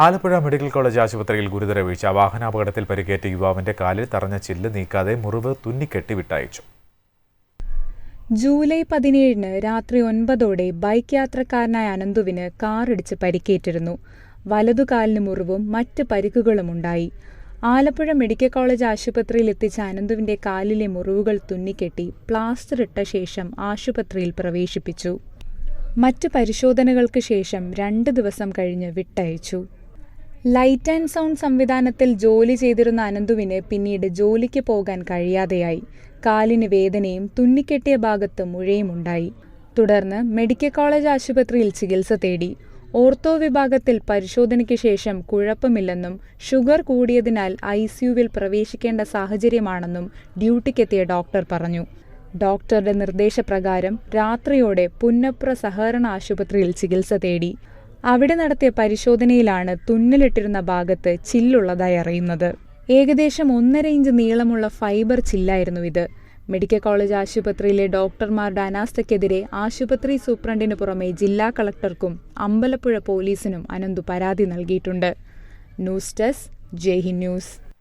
Alappuzha medical college ആശുപത്രിയിൽ ഗുരുതര വീഴ്ച. വാഹനാപകടത്തിൽ പരിക്കേറ്റ യുവാവിന്റെ കാലിൽ തറഞ്ഞ ചില്ല് നീക്കാതെ മുറിവ് തുന്നിക്കെട്ടി വിട്ടയച്ചു. ജൂലൈ പതിനേഴിന് രാത്രി ഒൻപതോടെ ബൈക്ക് യാത്രക്കാരനായ അനന്തുവിന് കാറിടിച്ച് പരിക്കേറ്റിരുന്നു. വലതുകാലിന് മുറിവും മറ്റ് പരിക്കുകളും ഉണ്ടായി. ആലപ്പുഴ മെഡിക്കൽ കോളേജ് ആശുപത്രിയിൽ എത്തിച്ച അനന്തുവിന്റെ കാലിലെ മുറിവുകൾ തുന്നിക്കെട്ടി പ്ലാസ്റ്റർ ഇട്ട ശേഷം ആശുപത്രിയിൽ പ്രവേശിപ്പിച്ചു. മറ്റ് പരിശോധനകൾക്ക് ശേഷം രണ്ട് ദിവസം കഴിഞ്ഞ് വിട്ടയച്ചു. ലൈറ്റ് ആൻഡ് സൗണ്ട് സംവിധാനത്തിൽ ജോലി ചെയ്തിരുന്ന അനന്തുവിന് പിന്നീട് ജോലിക്ക് പോകാൻ കഴിയാതെയായി. കാലിന് വേദനയും തുന്നിക്കെട്ടിയ ഭാഗത്ത് മുഴയുമുണ്ടായി തുടർന്ന് മെഡിക്കൽ കോളേജ് ആശുപത്രിയിൽ ചികിത്സ തേടി. ഓർത്തോ വിഭാഗത്തിൽ പരിശോധനയ്ക്ക് ശേഷം കുഴപ്പമില്ലെന്നും ഷുഗർ കൂടിയതിനാൽ ഐ സിയുവിൽ പ്രവേശിക്കേണ്ട സാഹചര്യമാണെന്നും ഡ്യൂട്ടിക്കെത്തിയ ഡോക്ടർ പറഞ്ഞു. ഡോക്ടറുടെ നിർദ്ദേശപ്രകാരം രാത്രിയോടെ പുന്നപ്ര സഹകരണ ആശുപത്രിയിൽ ചികിത്സ തേടി. അവിടെ നടത്തിയ പരിശോധനയിലാണ് തുന്നലിട്ടിരുന്ന ഭാഗത്ത് ചില്ലുള്ളതായി അറിയുന്നത്. ഏകദേശം ഒന്നര ഇഞ്ച് നീളമുള്ള ഫൈബർ ചില്ലായിരുന്നു ഇത്. മെഡിക്കൽ കോളേജ് ആശുപത്രിയിലെ ഡോക്ടർമാരുടെ അനാസ്ഥയ്ക്കെതിരെ ആശുപത്രി സൂപ്രണ്ടിനു പുറമെ ജില്ലാ കളക്ടർക്കും അമ്പലപ്പുഴ പോലീസിനും അനന്തു പരാതി നൽകിയിട്ടുണ്ട്. News desk Jaihind news.